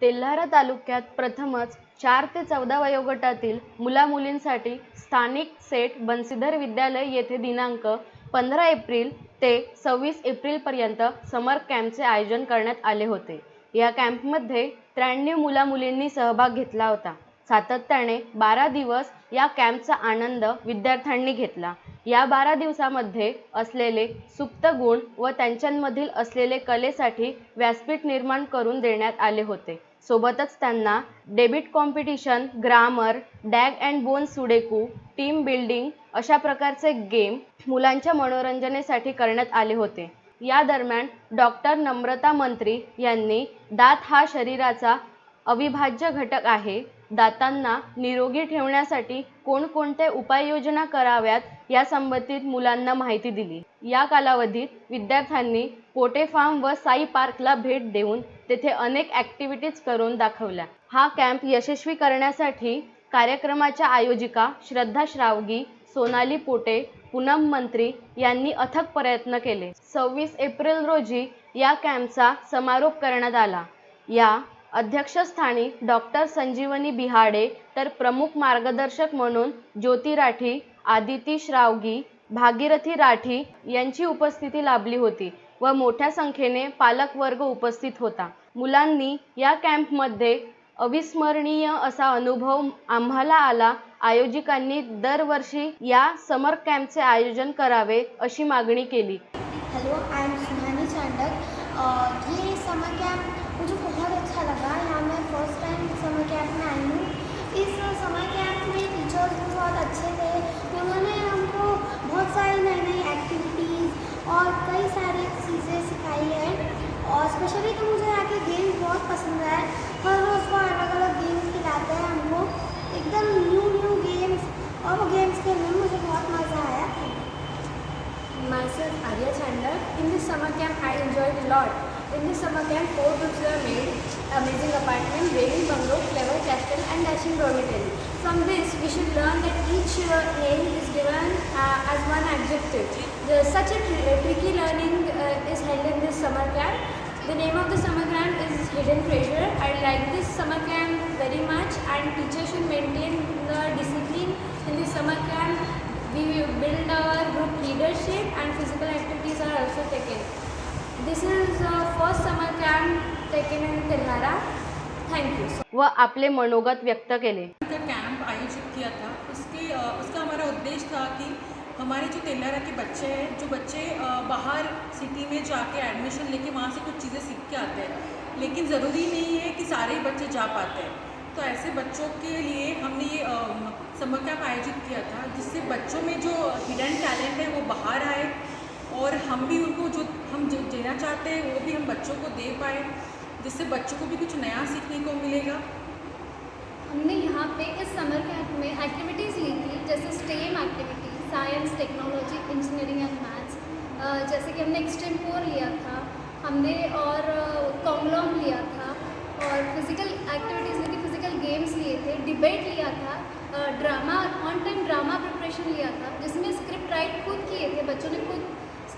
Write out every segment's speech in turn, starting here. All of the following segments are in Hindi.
तेल्हारा तालुक्यात प्रथमच चार ते चौदा वयोगटातील मुलामुलींसाठी स्थानिक सेठ बन्सीधर विद्यालय येथे दिनांक पंधरा एप्रिल ते सव्वीस एप्रिलपर्यंत समर कॅम्पचे आयोजन करण्यात आले होते. या कॅम्पमध्ये त्र्याण्णव मुलामुलींनी सहभाग घेतला होता. सातत्याने बारा दिवस या कॅम्पचा आनंद विद्यार्थ्यांनी घेतला. या बारा दिवसामध्ये असलेले सुप्त गुण व त्यांच्यामधील असलेले कलेसाठी व्यासपीठ निर्माण करून देण्यात आले होते. सोबतच त्यांना debate competition grammar dog and bone sudoku team building अशा प्रकारचे गेम मुलांच्या मनोरंजनेसाठी करण्यात आले होते. या दरम्यान डॉक्टर नम्रता मंत्री यांनी दात हा शरीराचा अविभाज्य घटक आहे. दातांना निरोगी ठेवण्यासाठी कोणकोणत्या उपाययोजना कराव्यात या संबंधित मुलांना माहिती दिली. या कालावधीत विद्यार्थ्यांनी पोटे फार्म व साई पार्कला भेट देऊन तेथे अनेक ॲक्टिव्हिटीज करून दाखवल्या. हा कॅम्प यशस्वी करण्यासाठी कार्यक्रमाच्या आयोजिका श्रद्धा श्रावगी सोनाली पोटे पूनम मंत्री यांनी अथक प्रयत्न केले. सव्वीस एप्रिल रोजी या कॅम्पचा समारोप करण्यात आला. या अध्यक्षस्थानी डॉक्टर संजीवनी बिहाडे तर प्रमुख मार्गदर्शक म्हणून ज्योती राठी आदिती श्रावगी भागीरथी राठी यांची उपस्थिती लाभली होती व मोठ्या संख्येने पालकवर्ग उपस्थित होता. मुलांनी या कॅम्पमध्ये अविस्मरणीय असा अनुभव आम्हाला आला आयोजकांनी दरवर्षी या समर कॅम्पचे आयोजन करावे अशी मागणी केली. Hello I am Suhani Chandak hey summer camp मुझे बहुत अच्छा लगा। यहाँ मैं फ़र्स्ट टाइम समर कैंप में आई हूँ। इस समर कैंप में टीचर्स भी बहुत अच्छे थे। उन्होंने हमको बहुत सारी नई नई एक्टिविटीज़ और कई सारी चीज़ें सिखाई है। और स्पेशली तो मुझे यहाँ के गेम्स बहुत पसंद आए हर रोज़ वो अलग अलग गेम्स खिलाते हैं हमको। एकदम न्यू न्यू गेम्स और वो गेम्स खेलने में मुझे बहुत मज़ा आया। Myself Arya Chandler. In this summer camp, I enjoyed a lot. In this summer camp, four groups were made: amazing apartment, raving bungalow, clever castle, and dashing dormitory. From this, we should learn that each uh, name is given uh, as one adjective. The, such a tr- uh, tricky learning uh, is held in this summer camp. The name of the summer camp is Hidden Treasure. I like this summer camp very much, and teachers should maintain the discipline in this summer camp. We build our group leadership, and physical activities are also taken. This is first summer summer camp taken in Telhara. Thank you. व आपले मनोगत व्यक्त केले का कैंप आयोजित किया था उसके अ, उसका हमारा उद्देश्य था कि हमारे जो तेलारा के बच्चे हैं जो बच्चे अ, बाहर सिटी में जाके एडमिशन लेके वहाँ से कुछ चीज़ें सीख के आते हैं लेकिन ज़रूरी नहीं है कि सारे ही बच्चे जा पाते हैं तो ऐसे बच्चों के लिए हमने ये समर कैम्प आयोजित किया था जिससे बच्चों में जो हिडन टैलेंट है वो बाहर आए और हम भी उनको जो, हम देना चाहते हैं, वो भी हम बच्चों को दे पाए, जिससे बच्चों को भी कुछ नया सीखने को मिलेगा। हमने यहाँ पे इस समर कैंप में एक्टिविटीज़ ली थी, जैसे STEM activity science technology engineering and maths जैसे कि हमने एक्सट्रीम फोर लिया था, हमने और कॉन्गलॉम लिया था, और फ़िज़िकल एक्टिविटीज़ ली थी फ़िज़िकल गेम्स लिए थे डिबेट लिया था drama on time drama preparation लिया था, जिसमें स्क्रिप्ट राइट खुद किए थे, बच्चों ने खुद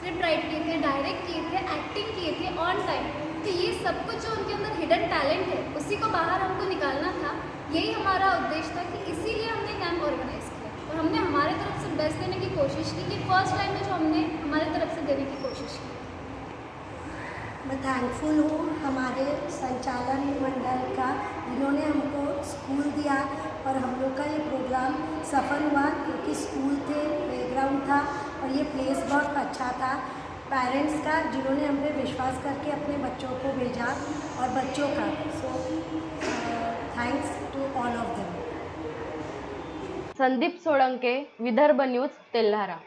स्क्रिप्ट राइट किए थे डायरेक्ट किए थे एक्टिंग किए थे ऑन टाइम तो ये सब कुछ जो उनके अंदर हिडन टैलेंट है, उसी को बाहर हमको निकालना था। यही हमारा उद्देश्य था कि इसीलिए हमने कैंप ऑर्गेनाइज किया। और हमने हमारे तरफ़ से बेस्ट देने की कोशिश की कि फ़र्स्ट टाइम में जो हमने हमारे तरफ़ से देने की कोशिश की। मैं थैंकफुल हूँ हमारे संचालन मंडल का, जिन्होंने हमको स्कूल दिया और हम लोग का ये प्रोग्राम सफल हुआ, क्योंकि स्कूल थे प्लेग्राउंड था। और ये प्लेस बहुत अच्छा था। पेरेंट्स का, जिन्होंने हम पे विश्वास करके अपने बच्चों को भेजा और बच्चों का। So thanks to all of them Sandeep Solanke, Vidarbha news Telhara.